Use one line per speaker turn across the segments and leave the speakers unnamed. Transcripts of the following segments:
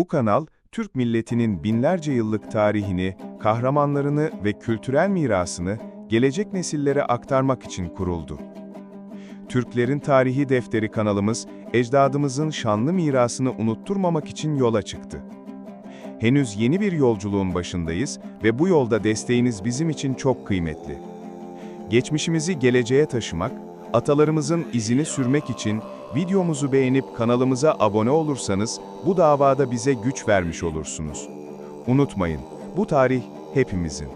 Bu kanal, Türk milletinin binlerce yıllık tarihini, kahramanlarını ve kültürel mirasını gelecek nesillere aktarmak için kuruldu. Türklerin Tarihi Defteri kanalımız, ecdadımızın şanlı mirasını unutturmamak için yola çıktı. Henüz yeni bir yolculuğun başındayız ve bu yolda desteğiniz bizim için çok kıymetli. Geçmişimizi geleceğe taşımak, atalarımızın izini sürmek için videomuzu beğenip kanalımıza abone olursanız bu davada bize güç vermiş olursunuz. Unutmayın, bu tarih hepimizin.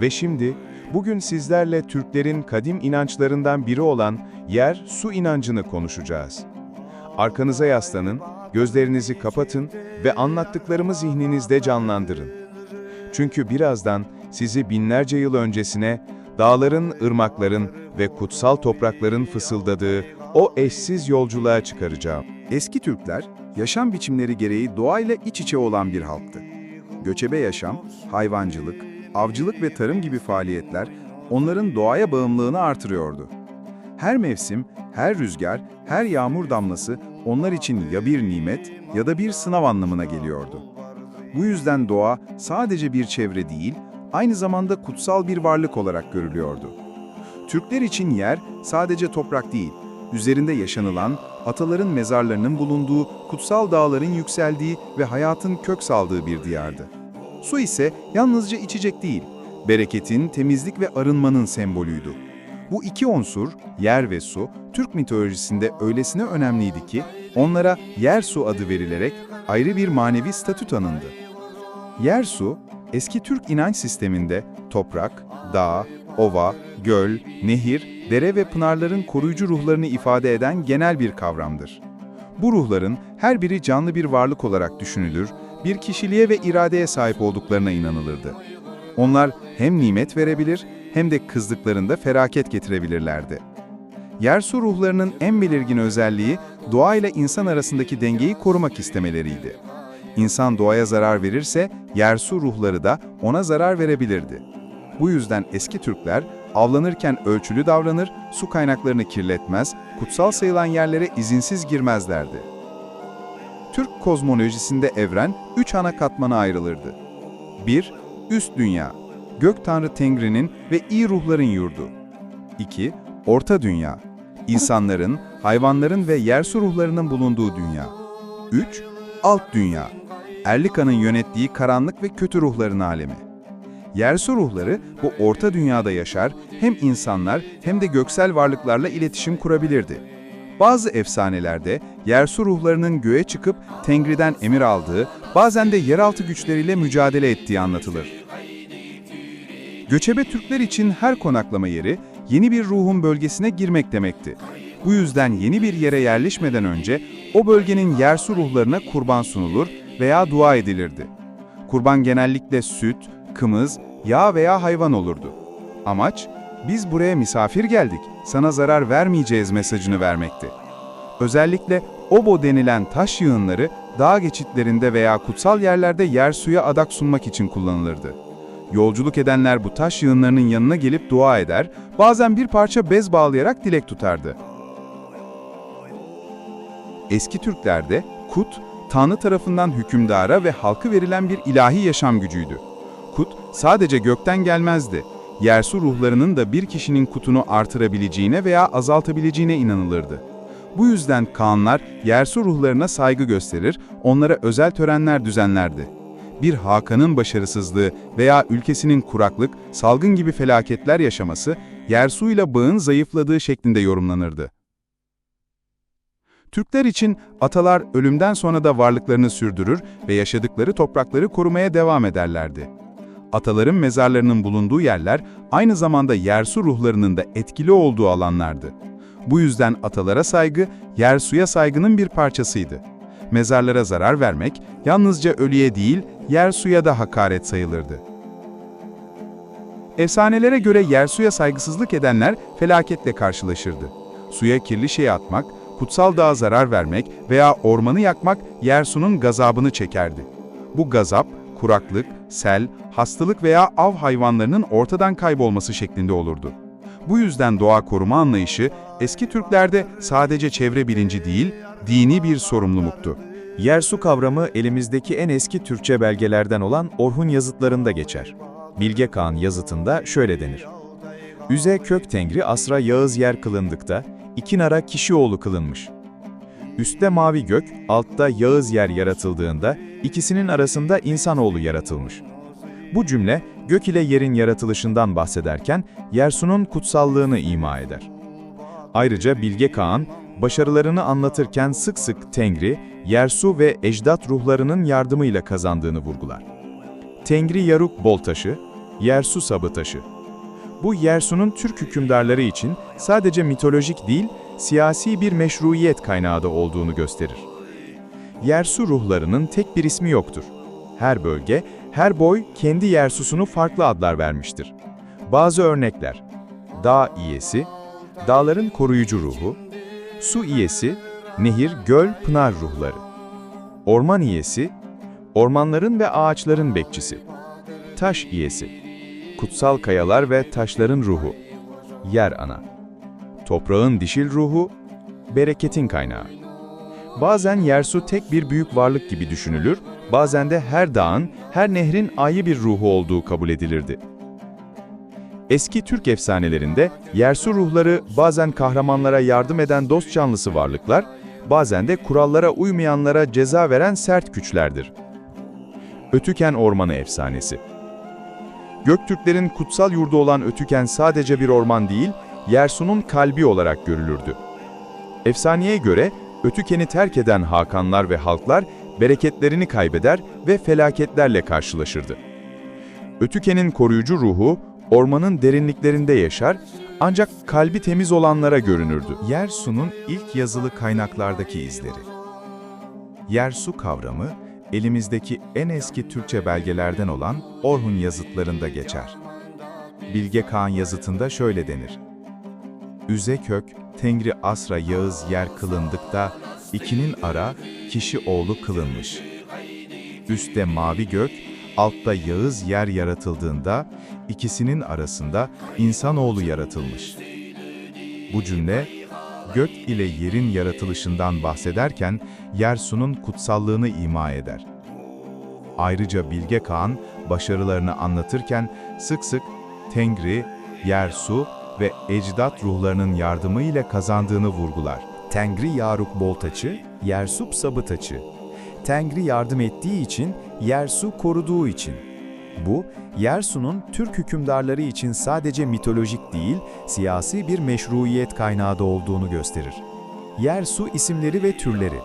Ve şimdi, bugün sizlerle Türklerin kadim inançlarından biri olan yer, su inancını konuşacağız. Arkanıza yaslanın, gözlerinizi kapatın ve anlattıklarımı zihninizde canlandırın. Çünkü birazdan sizi binlerce yıl öncesine, dağların, ırmakların ve kutsal toprakların fısıldadığı o eşsiz yolculuğa çıkaracağım.
Eski Türkler, yaşam biçimleri gereği doğayla iç içe olan bir halktı. Göçebe yaşam, hayvancılık, avcılık ve tarım gibi faaliyetler onların doğaya bağımlılığını artırıyordu. Her mevsim, her rüzgar, her yağmur damlası onlar için ya bir nimet ya da bir sınav anlamına geliyordu. Bu yüzden doğa sadece bir çevre değil, aynı zamanda kutsal bir varlık olarak görülüyordu. Türkler için yer sadece toprak değil, üzerinde yaşanılan, ataların mezarlarının bulunduğu, kutsal dağların yükseldiği ve hayatın kök saldığı bir diyardı. Su ise yalnızca içecek değil, bereketin, temizlik ve arınmanın sembolüydü. Bu iki unsur, yer ve su, Türk mitolojisinde öylesine önemliydi ki, onlara yer su adı verilerek ayrı bir manevi statü tanındı. Yer su, eski Türk inanç sisteminde toprak, dağ, ova, göl, nehir, dere ve pınarların koruyucu ruhlarını ifade eden genel bir kavramdır. Bu ruhların her biri canlı bir varlık olarak düşünülür, bir kişiliğe ve iradeye sahip olduklarına inanılırdı. Onlar hem nimet verebilir hem de kızdıklarında feraket getirebilirlerdi. Yersu ruhlarının en belirgin özelliği doğayla insan arasındaki dengeyi korumak istemeleriydi. İnsan doğaya zarar verirse yersu ruhları da ona zarar verebilirdi. Bu yüzden eski Türkler avlanırken ölçülü davranır, su kaynaklarını kirletmez, kutsal sayılan yerlere izinsiz girmezlerdi. Türk kozmolojisinde evren üç ana katmana ayrılırdı. 1. Üst dünya, gök tanrı Tengri'nin ve iyi ruhların yurdu. 2. Orta dünya, insanların, hayvanların ve yersu ruhlarının bulunduğu dünya. 3. Alt dünya, Erlika'nın yönettiği karanlık ve kötü ruhların alemi. Yersu ruhları bu orta dünyada yaşar, hem insanlar hem de göksel varlıklarla iletişim kurabilirdi. Bazı efsanelerde yersu ruhlarının göğe çıkıp Tengri'den emir aldığı, bazen de yeraltı güçleriyle mücadele ettiği anlatılır. Göçebe Türkler için her konaklama yeri yeni bir ruhun bölgesine girmek demekti. Bu yüzden yeni bir yere yerleşmeden önce o bölgenin yersu ruhlarına kurban sunulur veya dua edilirdi. Kurban genellikle süt, kımız, yağ veya hayvan olurdu. Amaç, biz buraya misafir geldik, sana zarar vermeyeceğiz mesajını vermekti. Özellikle obo denilen taş yığınları dağ geçitlerinde veya kutsal yerlerde yer suya adak sunmak için kullanılırdı. Yolculuk edenler bu taş yığınlarının yanına gelip dua eder, bazen bir parça bez bağlayarak dilek tutardı. Eski Türklerde kut, Tanrı tarafından hükümdara ve halkı verilen bir ilahi yaşam gücüydü. Kut sadece gökten gelmezdi. Yersu ruhlarının da bir kişinin kutunu artırabileceğine veya azaltabileceğine inanılırdı. Bu yüzden Kaanlar yersu ruhlarına saygı gösterir, onlara özel törenler düzenlerdi. Bir Hakan'ın başarısızlığı veya ülkesinin kuraklık, salgın gibi felaketler yaşaması, yersuyla bağın zayıfladığı şeklinde yorumlanırdı. Türkler için atalar ölümden sonra da varlıklarını sürdürür ve yaşadıkları toprakları korumaya devam ederlerdi. Ataların mezarlarının bulunduğu yerler aynı zamanda yersu ruhlarının da etkili olduğu alanlardı. Bu yüzden atalara saygı, yersuya saygının bir parçasıydı. Mezarlara zarar vermek yalnızca ölüye değil, yersuya da hakaret sayılırdı. Efsanelere göre yersuya saygısızlık edenler felaketle karşılaşırdı. Suya kirli şey atmak, kutsal dağa zarar vermek veya ormanı yakmak Yersu'nun gazabını çekerdi. Bu gazap, kuraklık, sel, hastalık veya av hayvanlarının ortadan kaybolması şeklinde olurdu. Bu yüzden doğa koruma anlayışı eski Türklerde sadece çevre bilinci değil, dini bir sorumluluktu.
Yersu kavramı elimizdeki en eski Türkçe belgelerden olan Orhun yazıtlarında geçer. Bilge Kağan yazıtında şöyle denir. Üze kök tengri asra Yağız yer kılındıkta, iki nara kişi oğlu kılınmış. Üstte mavi gök, altta Yağız yer yaratıldığında, ikisinin arasında insanoğlu yaratılmış. Bu cümle, gök ile yerin yaratılışından bahsederken, Yersu'nun kutsallığını ima eder. Ayrıca Bilge Kağan, başarılarını anlatırken sık sık Tengri, Yersu ve ecdat ruhlarının yardımıyla kazandığını vurgular. Tengri Yaruk bol taşı, Yersu sabı taşı. Bu Yersu'nun Türk hükümdarları için sadece mitolojik değil, siyasi bir meşruiyet kaynağı da olduğunu gösterir. Yersu ruhlarının tek bir ismi yoktur. Her bölge, her boy kendi Yersusunu farklı adlar vermiştir. Bazı örnekler, dağ iyesi, dağların koruyucu ruhu, su iyesi, nehir, göl, pınar ruhları, orman iyesi, ormanların ve ağaçların bekçisi, taş iyesi, kutsal kayalar ve taşların ruhu, yer ana, toprağın dişil ruhu, bereketin kaynağı. Bazen Yersu tek bir büyük varlık gibi düşünülür, bazen de her dağın, her nehrin ayrı bir ruhu olduğu kabul edilirdi. Eski Türk efsanelerinde Yersu ruhları bazen kahramanlara yardım eden dost canlısı varlıklar, bazen de kurallara uymayanlara ceza veren sert güçlerdir. Ötüken Ormanı Efsanesi Göktürklerin kutsal yurdu olan Ötüken sadece bir orman değil, Yersu'nun kalbi olarak görülürdü. Efsaneye göre Ötüken'i terk eden hakanlar ve halklar bereketlerini kaybeder ve felaketlerle karşılaşırdı. Ötüken'in koruyucu ruhu ormanın derinliklerinde yaşar ancak kalbi temiz olanlara görünürdü. Yersu'nun ilk yazılı kaynaklardaki izleri. Yersu kavramı elimizdeki en eski Türkçe belgelerden olan Orhun yazıtlarında geçer. Bilge Kağan yazıtında şöyle denir. Üze kök, Tengri Asra Yağız yer kılındıkta, ikinin ara, kişi oğlu kılınmış. Üstte mavi gök, altta Yağız yer yaratıldığında, ikisinin arasında insanoğlu yaratılmış. Bu cümle, gök ile yerin yaratılışından bahsederken, Yersu'nun kutsallığını ima eder. Ayrıca Bilge Kağan, başarılarını anlatırken sık sık Tengri, Yersu ve ecdat ruhlarının yardımı ile kazandığını vurgular. Tengri Yaruk Boltaçı, Yersup Sabıtaçı. Tengri yardım ettiği için, Yersu koruduğu için. Bu, Yersu'nun Türk hükümdarları için sadece mitolojik değil, siyasi bir meşruiyet kaynağı da olduğunu gösterir. Yersu isimleri ve türleri.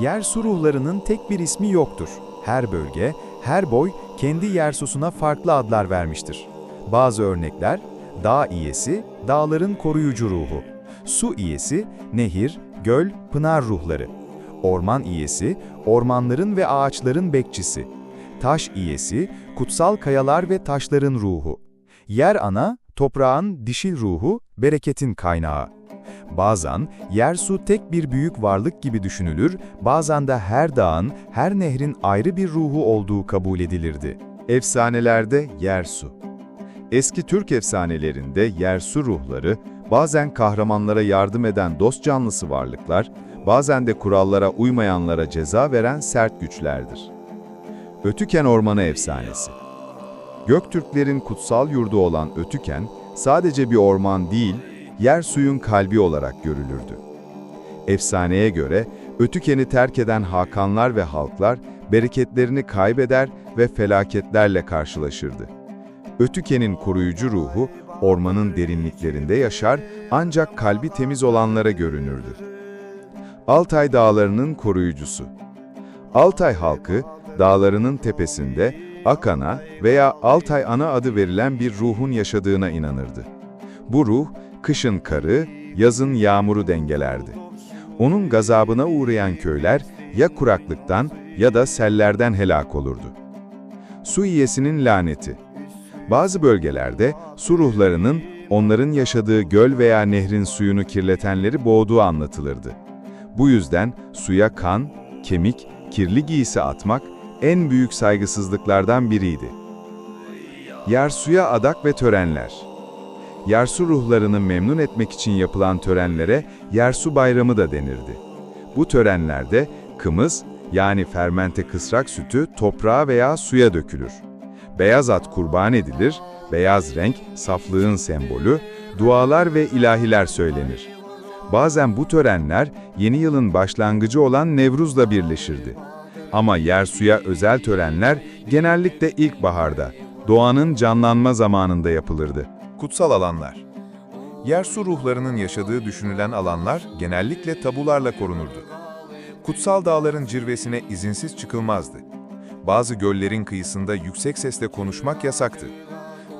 Yersu ruhlarının tek bir ismi yoktur. Her bölge, her boy kendi Yersusuna farklı adlar vermiştir. Bazı örnekler, dağ iyesi, dağların koruyucu ruhu. Su iyesi, nehir, göl, pınar ruhları. Orman iyesi, ormanların ve ağaçların bekçisi. Taş iyesi, kutsal kayalar ve taşların ruhu. Yer ana, toprağın dişil ruhu, bereketin kaynağı. Bazen yer su tek bir büyük varlık gibi düşünülür, bazen de her dağın, her nehrin ayrı bir ruhu olduğu kabul edilirdi. Efsanelerde yer su. Eski Türk efsanelerinde yersu ruhları, bazen kahramanlara yardım eden dost canlısı varlıklar, bazen de kurallara uymayanlara ceza veren sert güçlerdir. Ötüken Ormanı Efsanesi Göktürklerin kutsal yurdu olan Ötüken, sadece bir orman değil, yer suyun kalbi olarak görülürdü. Efsaneye göre, Ötüken'i terk eden hakanlar ve halklar, bereketlerini kaybeder ve felaketlerle karşılaşırdı. Ötüken'in koruyucu ruhu ormanın derinliklerinde yaşar ancak kalbi temiz olanlara görünürdü. Altay Dağları'nın koruyucusu Altay halkı dağlarının tepesinde Akana veya Altay Ana adı verilen bir ruhun yaşadığına inanırdı. Bu ruh kışın karı, yazın yağmuru dengelerdi. Onun gazabına uğrayan köyler ya kuraklıktan ya da sellerden helak olurdu. Su iyesinin laneti bazı bölgelerde su ruhlarının onların yaşadığı göl veya nehrin suyunu kirletenleri boğduğu anlatılırdı. Bu yüzden suya kan, kemik, kirli giysi atmak en büyük saygısızlıklardan biriydi. Yersuya adak ve törenler Yersu ruhlarını memnun etmek için yapılan törenlere Yersu Bayramı da denirdi. Bu törenlerde kımız,
yani fermente kısrak sütü toprağa veya suya dökülür. Beyaz at kurban edilir, beyaz renk saflığın sembolü, dualar ve ilahiler söylenir. Bazen bu törenler yeni yılın başlangıcı olan Nevruz'la birleşirdi. Ama yersuya özel törenler genellikle ilkbaharda, doğanın canlanma zamanında yapılırdı.
Kutsal alanlar. Yersu ruhlarının yaşadığı düşünülen alanlar genellikle tabularla korunurdu. Kutsal dağların cirvesine izinsiz çıkılmazdı. Bazı göllerin kıyısında yüksek sesle konuşmak yasaktı.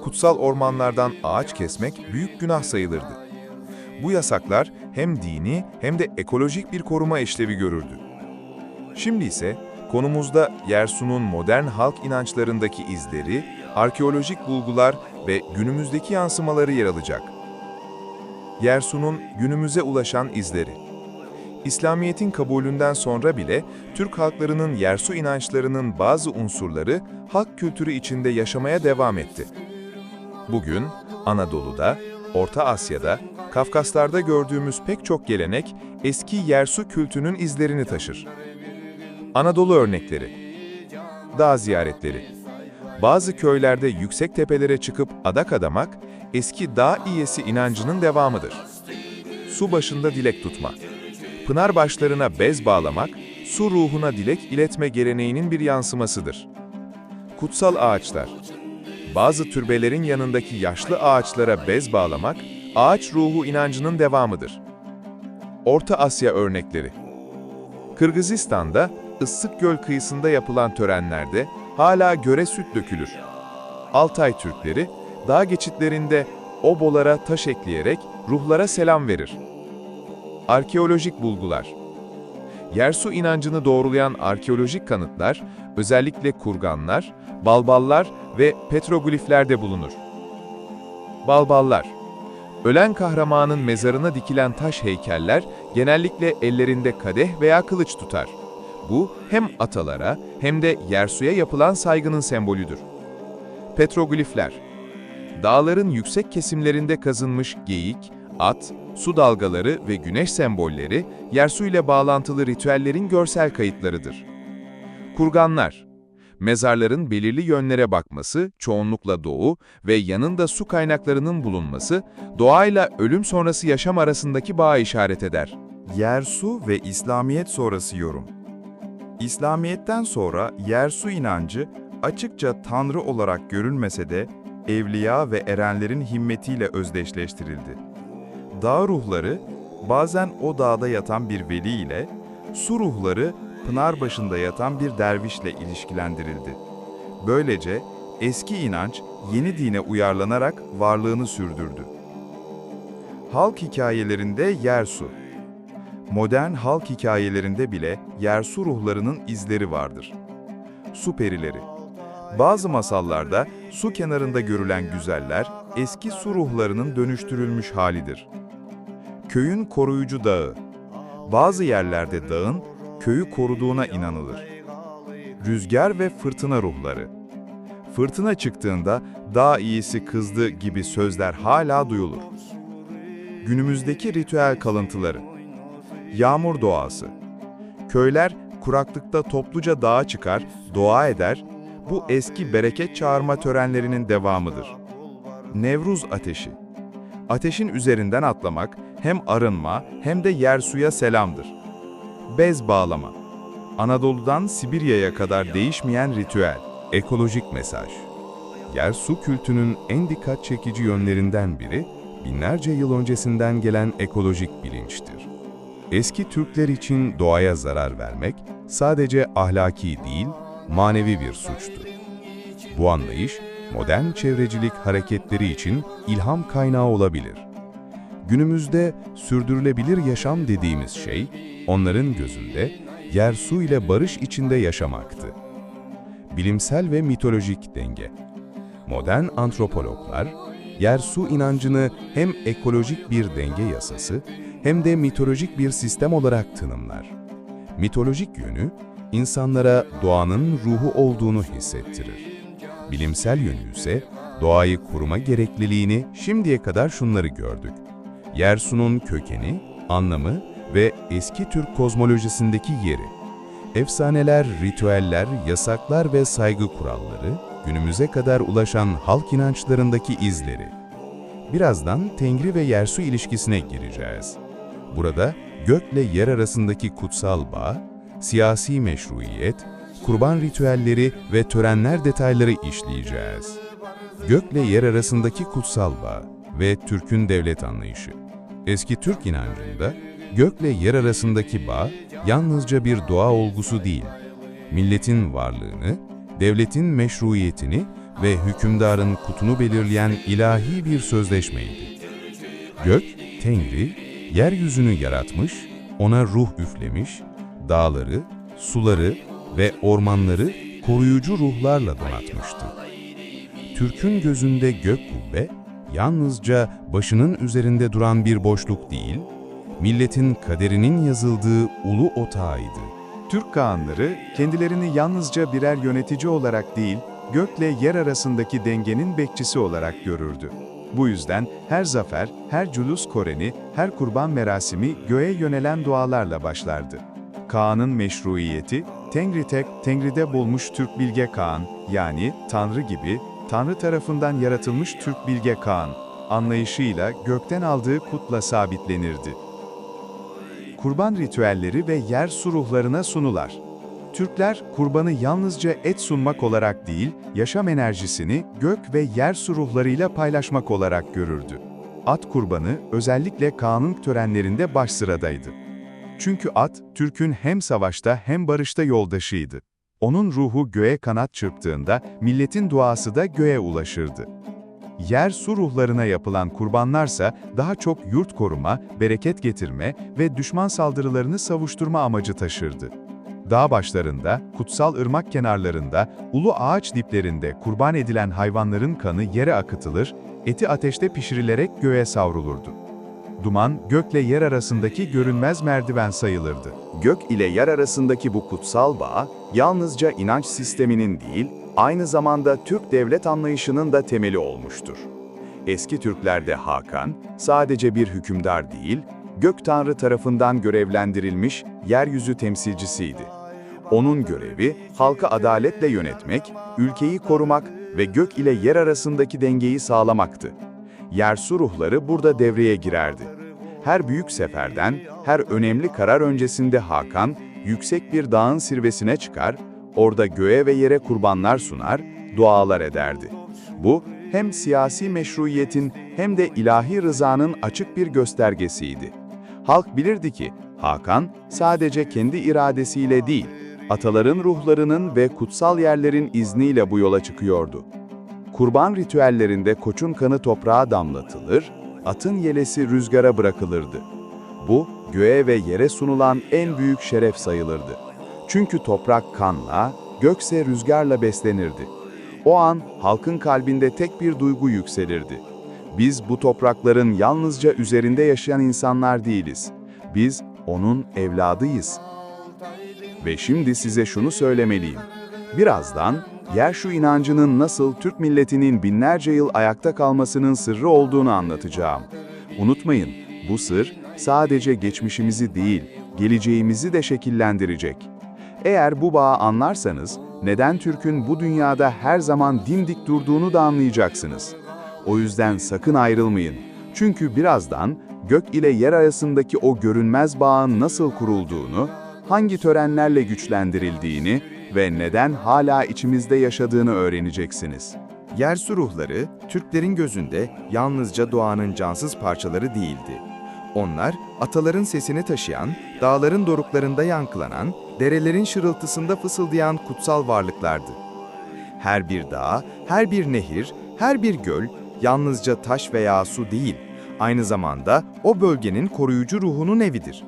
Kutsal ormanlardan ağaç kesmek büyük günah sayılırdı. Bu yasaklar hem dini hem de ekolojik bir koruma işlevi görürdü. Şimdi ise konumuzda Yersu'nun modern halk inançlarındaki izleri, arkeolojik bulgular ve günümüzdeki yansımaları yer alacak. Yersu'nun günümüze ulaşan izleri. İslamiyet'in kabulünden sonra bile Türk halklarının Yersu inançlarının bazı unsurları halk kültürü içinde yaşamaya devam etti. Bugün Anadolu'da, Orta Asya'da, Kafkaslar'da gördüğümüz pek çok gelenek eski Yersu kültünün izlerini taşır. Anadolu örnekleri Dağ ziyaretleri Bazı köylerde yüksek tepelere çıkıp adak adamak, eski dağ iyesi inancının devamıdır. Su başında dilek tutma Pınar başlarına bez bağlamak, su ruhuna dilek iletme geleneğinin bir yansımasıdır. Kutsal ağaçlar Bazı türbelerin yanındaki yaşlı ağaçlara bez bağlamak, ağaç ruhu inancının devamıdır. Orta Asya örnekleri Kırgızistan'da Issık Göl kıyısında yapılan törenlerde hala göre süt dökülür. Altay Türkleri, dağ geçitlerinde obolara taş ekleyerek ruhlara selam verir. Arkeolojik bulgular Yersu inancını doğrulayan arkeolojik kanıtlar, özellikle kurganlar, balballar ve petrogliflerde bulunur. Balballar Ölen kahramanın mezarına dikilen taş heykeller genellikle ellerinde kadeh veya kılıç tutar. Bu hem atalara hem de Yersu'ya yapılan saygının sembolüdür. Petroglifler Dağların yüksek kesimlerinde kazınmış geyik, at, su dalgaları ve güneş sembolleri Yersu ile bağlantılı ritüellerin görsel kayıtlarıdır. Kurganlar Mezarların belirli yönlere bakması, çoğunlukla doğu ve yanında su kaynaklarının bulunması, doğayla ölüm sonrası yaşam arasındaki bağı işaret eder.
Yersu ve İslamiyet sonrası yorum. İslamiyet'ten sonra yersu inancı açıkça tanrı olarak görülmese de evliya ve erenlerin himmetiyle özdeşleştirildi. Dağ ruhları bazen o dağda yatan bir veli ile, su ruhları pınar başında yatan bir dervişle ilişkilendirildi. Böylece eski inanç yeni dine uyarlanarak varlığını sürdürdü. Halk hikayelerinde Yersu Modern halk hikayelerinde bile Yersu ruhlarının izleri vardır. Su perileri Bazı masallarda su kenarında görülen güzeller eski su ruhlarının dönüştürülmüş halidir. Köyün koruyucu dağı Bazı yerlerde dağın köyü koruduğuna inanılır. Rüzgar ve fırtına ruhları. Fırtına çıktığında dağ iyisi kızdı gibi sözler hala duyulur. Günümüzdeki ritüel kalıntıları. Yağmur doğası. Köyler kuraklıkta topluca dağa çıkar, dua eder, bu eski bereket çağırma törenlerinin devamıdır. Nevruz ateşi. Ateşin üzerinden atlamak hem arınma hem de yer suya selamdır. Bez bağlama. Anadolu'dan Sibirya'ya kadar değişmeyen ritüel.
Ekolojik mesaj. Yer su kültünün en dikkat çekici yönlerinden biri, binlerce yıl öncesinden gelen ekolojik bilinçtir. Eski Türkler için doğaya zarar vermek sadece ahlaki değil, manevi bir suçtu. Bu anlayış, modern çevrecilik hareketleri için ilham kaynağı olabilir. Günümüzde sürdürülebilir yaşam dediğimiz şey, onların gözünde yer su ile barış içinde yaşamaktı. Bilimsel ve mitolojik denge. Modern antropologlar, yer su inancını hem ekolojik bir denge yasası hem de mitolojik bir sistem olarak tanımlar. Mitolojik yönü, insanlara doğanın ruhu olduğunu hissettirir. Bilimsel yönü ise doğayı koruma gerekliliğini şimdiye kadar şunları gördük. Yersu'nun kökeni, anlamı ve eski Türk kozmolojisindeki yeri.
Efsaneler, ritüeller, yasaklar ve saygı kuralları, günümüze kadar ulaşan halk inançlarındaki izleri. Birazdan Tengri ve Yersu ilişkisine gireceğiz. Burada gökle yer arasındaki kutsal bağ, siyasi meşruiyet, kurban ritüelleri ve törenler detayları işleyeceğiz. Gökle yer arasındaki kutsal bağ ve Türk'ün devlet anlayışı. Eski Türk inancında gökle yer arasındaki bağ yalnızca bir doğa olgusu değil, milletin varlığını, devletin meşruiyetini ve hükümdarın kutunu belirleyen ilahi bir sözleşmeydi. Gök, Tengri, yeryüzünü yaratmış, ona ruh üflemiş, dağları, suları ve ormanları koruyucu ruhlarla donatmıştı. Türk'ün gözünde gök kubbe, yalnızca başının üzerinde duran bir boşluk değil, milletin kaderinin yazıldığı ulu otağıydı.
Türk Kağanları kendilerini yalnızca birer yönetici olarak değil, gökle yer arasındaki dengenin bekçisi olarak görürdü. Bu yüzden her zafer, her culus koreni, her kurban merasimi göğe yönelen dualarla başlardı. Kaan'ın meşruiyeti, Tengri tek, Tengri'de bulmuş Türk Bilge Kaan, yani Tanrı gibi, Tanrı tarafından yaratılmış Türk Bilge Kaan, anlayışıyla gökten aldığı kutla sabitlenirdi. Kurban ritüelleri ve yer su ruhlarına sunular. Türkler kurbanı yalnızca et sunmak olarak değil, yaşam enerjisini gök ve yer su ruhlarıyla paylaşmak olarak görürdü. At kurbanı özellikle kanun törenlerinde baş sıradaydı. Çünkü at, Türk'ün hem savaşta hem barışta yoldaşıydı. Onun ruhu göğe kanat çırptığında milletin duası da göğe ulaşırdı. Yer su ruhlarına yapılan kurbanlarsa daha çok yurt koruma, bereket getirme ve düşman saldırılarını savuşturma amacı taşırdı. Dağ başlarında, kutsal ırmak kenarlarında, ulu ağaç diplerinde kurban edilen hayvanların kanı yere akıtılır, eti ateşte pişirilerek göğe savrulurdu. Duman, gökle yer arasındaki görünmez merdiven sayılırdı.
Gök ile yer arasındaki bu kutsal bağ, yalnızca inanç sisteminin değil, aynı zamanda Türk devlet anlayışının da temeli olmuştur. Eski Türklerde Hakan, sadece bir hükümdar değil, gök tanrı tarafından görevlendirilmiş yeryüzü temsilcisiydi. Onun görevi, halkı adaletle yönetmek, ülkeyi korumak ve gök ile yer arasındaki dengeyi sağlamaktı. Yersu ruhları burada devreye girerdi. Her büyük seferden, her önemli karar öncesinde Hakan, yüksek bir dağın zirvesine çıkar, orada göğe ve yere kurbanlar sunar, dualar ederdi. Bu, hem siyasi meşruiyetin hem de ilahi rızanın açık bir göstergesiydi. Halk bilirdi ki, Hakan sadece kendi iradesiyle değil, ataların ruhlarının ve kutsal yerlerin izniyle bu yola çıkıyordu. Kurban ritüellerinde koçun kanı toprağa damlatılır, atın yelesi rüzgara bırakılırdı. Bu, göğe ve yere sunulan en büyük şeref sayılırdı. Çünkü toprak kanla, gökse rüzgarla beslenirdi. O an halkın kalbinde tek bir duygu yükselirdi. Biz bu toprakların yalnızca üzerinde yaşayan insanlar değiliz. Biz onun evladıyız. Ve şimdi size şunu söylemeliyim. Birazdan yer şu inancının nasıl Türk milletinin binlerce yıl ayakta kalmasının sırrı olduğunu anlatacağım. Unutmayın, bu sır sadece geçmişimizi değil, geleceğimizi de şekillendirecek. Eğer bu bağı anlarsanız, neden Türk'ün bu dünyada her zaman dimdik durduğunu da anlayacaksınız. O yüzden sakın ayrılmayın. Çünkü birazdan gök ile yer arasındaki o görünmez bağın nasıl kurulduğunu, hangi törenlerle güçlendirildiğini ve neden hala içimizde yaşadığını öğreneceksiniz.
Yersu ruhları, Türklerin gözünde yalnızca doğanın cansız parçaları değildi. Onlar, ataların sesini taşıyan, dağların doruklarında yankılanan, derelerin şırıltısında fısıldayan kutsal varlıklardı. Her bir dağ, her bir nehir, her bir göl yalnızca taş veya su değil, aynı zamanda o bölgenin koruyucu ruhunun evidir.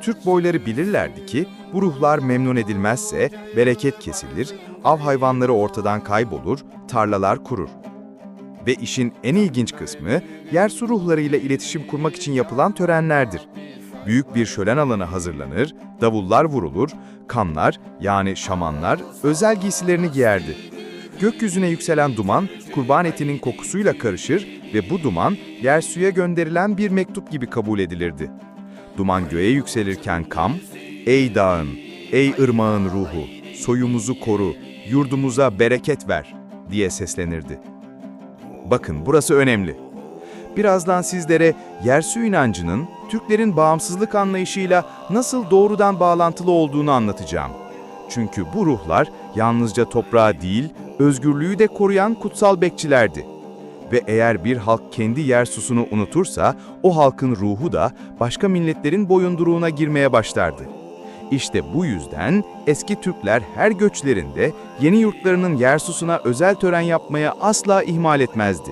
Türk boyları bilirlerdi ki bu ruhlar memnun edilmezse bereket kesilir, av hayvanları ortadan kaybolur, tarlalar kurur. Ve işin en ilginç kısmı yersu ruhlarıyla iletişim kurmak için yapılan törenlerdir. Büyük bir şölen alanı hazırlanır, davullar vurulur, kanlar yani şamanlar özel giysilerini giyerdi. Gökyüzüne yükselen duman kurban etinin kokusuyla karışır ve bu duman yersuya gönderilen bir mektup gibi kabul edilirdi. Duman göğe yükselirken Kam, ''Ey dağın,
Ey ırmağın ruhu, soyumuzu koru, yurdumuza bereket ver diye seslenirdi. Bakın burası önemli. Birazdan sizlere Yersu inancının Türklerin bağımsızlık anlayışıyla nasıl doğrudan bağlantılı olduğunu anlatacağım. Çünkü bu ruhlar yalnızca toprağı değil, özgürlüğü de koruyan kutsal bekçilerdi. Ve eğer bir halk kendi Yersus'unu unutursa, o halkın ruhu da başka milletlerin boyunduruğuna girmeye başlardı. İşte bu yüzden eski Türkler her göçlerinde yeni yurtlarının Yersus'una özel tören yapmaya asla ihmal etmezdi.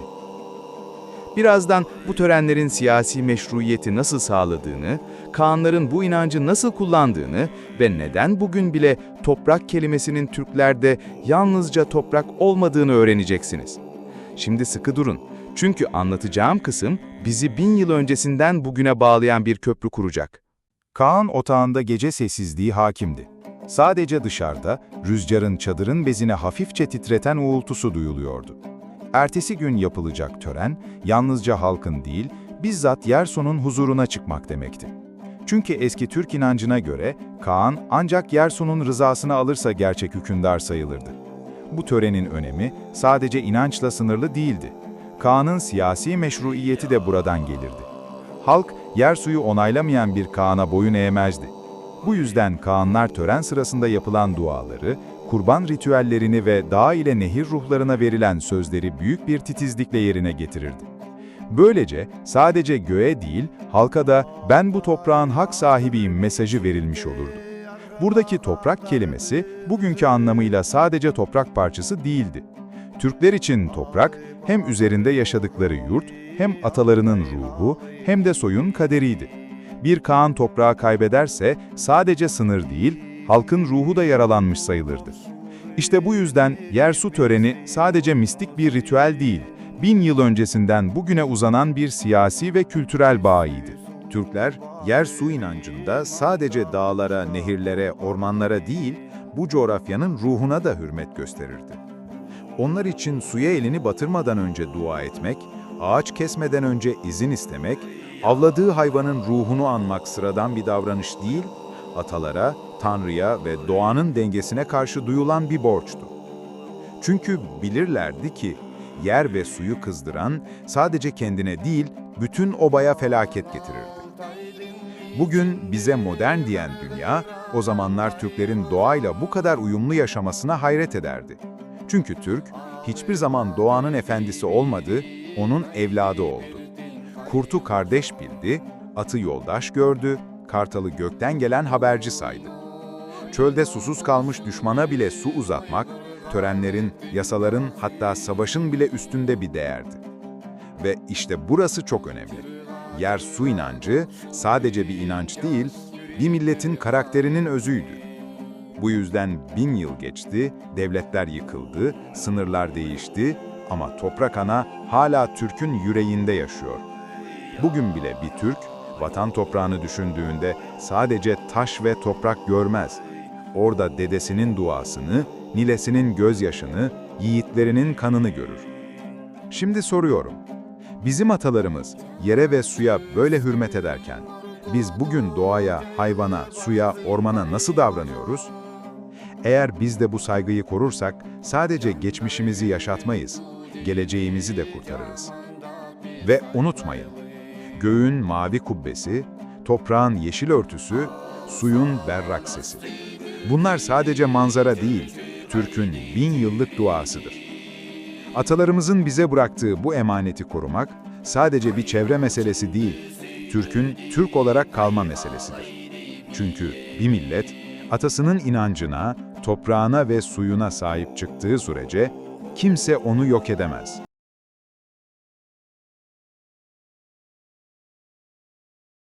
Birazdan bu törenlerin siyasi meşruiyeti nasıl sağladığını, Kağanların bu inancı nasıl kullandığını ve neden bugün bile toprak kelimesinin Türklerde yalnızca toprak olmadığını öğreneceksiniz. Şimdi sıkı durun. Çünkü anlatacağım kısım bizi bin yıl öncesinden bugüne bağlayan bir köprü kuracak.
Kaan otağında gece sessizliği hakimdi. Sadece dışarıda, rüzgarın çadırın bezine hafifçe titreten uğultusu duyuluyordu. Ertesi gün yapılacak tören, yalnızca halkın değil, bizzat Yerso'nun huzuruna çıkmak demekti. Çünkü eski Türk inancına göre Kaan ancak Yerso'nun rızasını alırsa gerçek hükümdar sayılırdı. Bu törenin önemi sadece inançla sınırlı değildi. Kaan'ın siyasi meşruiyeti de buradan gelirdi. Halk, Yersu'yu onaylamayan bir Kaan'a boyun eğmezdi. Bu yüzden Kaanlar tören sırasında yapılan duaları, kurban ritüellerini ve dağ ile nehir ruhlarına verilen sözleri büyük bir titizlikle yerine getirirdi. Böylece sadece göğe değil, halka da ben bu toprağın hak sahibiyim mesajı verilmiş olurdu. Buradaki toprak kelimesi bugünkü anlamıyla sadece toprak parçası değildi. Türkler için toprak hem üzerinde yaşadıkları yurt, hem atalarının ruhu, hem de soyun kaderiydi. Bir Kaan toprağı kaybederse sadece sınır değil, halkın ruhu da yaralanmış sayılırdı. İşte bu yüzden Yersu töreni sadece mistik bir ritüel değil, bin yıl öncesinden bugüne uzanan bir siyasi ve kültürel bağıydı. Türkler, yer su inancında sadece dağlara, nehirlere, ormanlara değil, bu coğrafyanın ruhuna da hürmet gösterirdi. Onlar için suya elini batırmadan önce dua etmek, ağaç kesmeden önce izin istemek, avladığı hayvanın ruhunu anmak sıradan bir davranış değil, atalara, Tanrı'ya ve doğanın dengesine karşı duyulan bir borçtu. Çünkü bilirlerdi ki yer ve suyu kızdıran sadece kendine değil, bütün obaya felaket getirirdi. Bugün bize modern diyen dünya, o zamanlar Türklerin doğayla bu kadar uyumlu yaşamasına hayret ederdi. Çünkü Türk, hiçbir zaman doğanın efendisi olmadı, onun evladı oldu. Kurtu kardeş bildi, atı yoldaş gördü, kartalı gökten gelen haberci saydı. Çölde susuz kalmış düşmana bile su uzatmak, törenlerin, yasaların hatta savaşın bile üstünde bir değerdi. Ve işte burası çok önemli. Yer su inancı sadece bir inanç değil, bir milletin karakterinin özüydü. Bu yüzden bin yıl geçti, devletler yıkıldı, sınırlar değişti ama toprak ana hala Türk'ün yüreğinde yaşıyor. Bugün bile bir Türk, vatan toprağını düşündüğünde sadece taş ve toprak görmez. Orada dedesinin duasını, nilesinin gözyaşını, yiğitlerinin kanını görür. Şimdi soruyorum, bizim atalarımız yere ve suya böyle hürmet ederken, biz bugün doğaya, hayvana, suya, ormana nasıl davranıyoruz? Eğer biz de bu saygıyı korursak, sadece geçmişimizi yaşatmayız, geleceğimizi de kurtarırız. Ve unutmayın, göğün mavi kubbesi, toprağın yeşil örtüsü, suyun berrak sesi. Bunlar sadece manzara değil, Türk'ün bin yıllık duasıdır. Atalarımızın bize bıraktığı bu emaneti korumak, sadece bir çevre meselesi değil, Türk'ün Türk olarak kalma meselesidir. Çünkü bir millet, atasının inancına, toprağına ve suyuna sahip çıktığı sürece, kimse onu yok edemez.